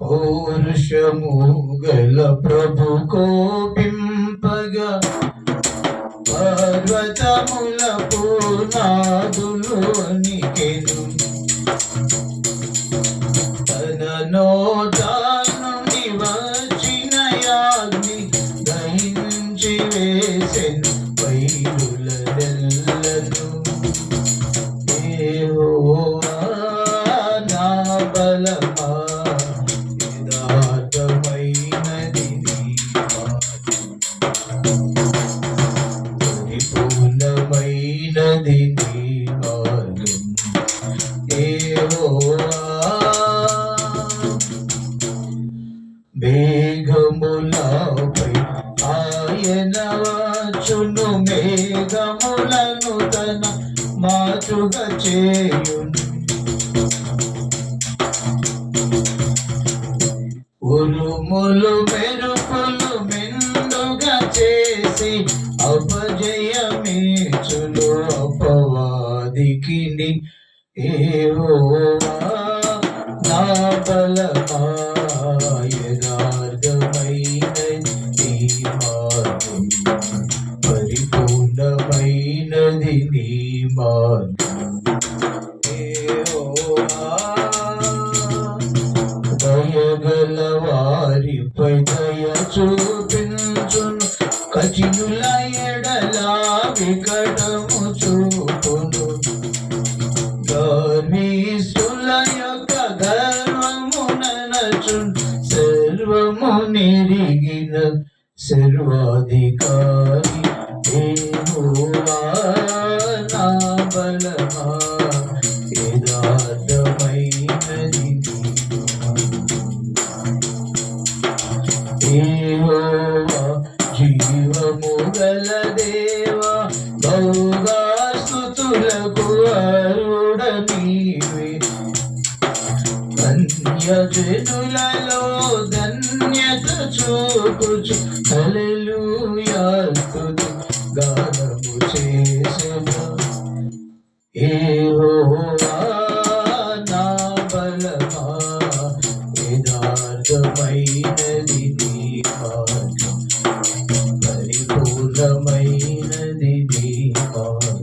పౌరుషము గల ప్రభు కోపింపగా పర్వతముల పూనాదులు నికెను. తన నోటాను నివచిన యాగ్ని దహించి వేసెను. వైరుల మేఘములపై ఆయన వచ్చును మేఘములను తన మాతృగా చేయును. ఉరుములు మెరుపులు మెండుగా చేసి అపజయమేచును అపవాదికి ఏవోవా నా బలమా పరిపూర్ణమైనది నీ మార్గం దయగల వారిపై దయ చూపించును కఠినుల ఎడలా వికటము చూ నిరిగిన సర్వాధికారి యెహోవా నా బలమా యథార్థమైనది యెహోవా జీవము గల దేవా బహుగా చూపుచు. హల్లెలూయాతుది గానము చేసిన? ఏహోవా నా బలమా? యథార్థమైనది దీపాలు పరిపూర్ణమైనది దీపాలు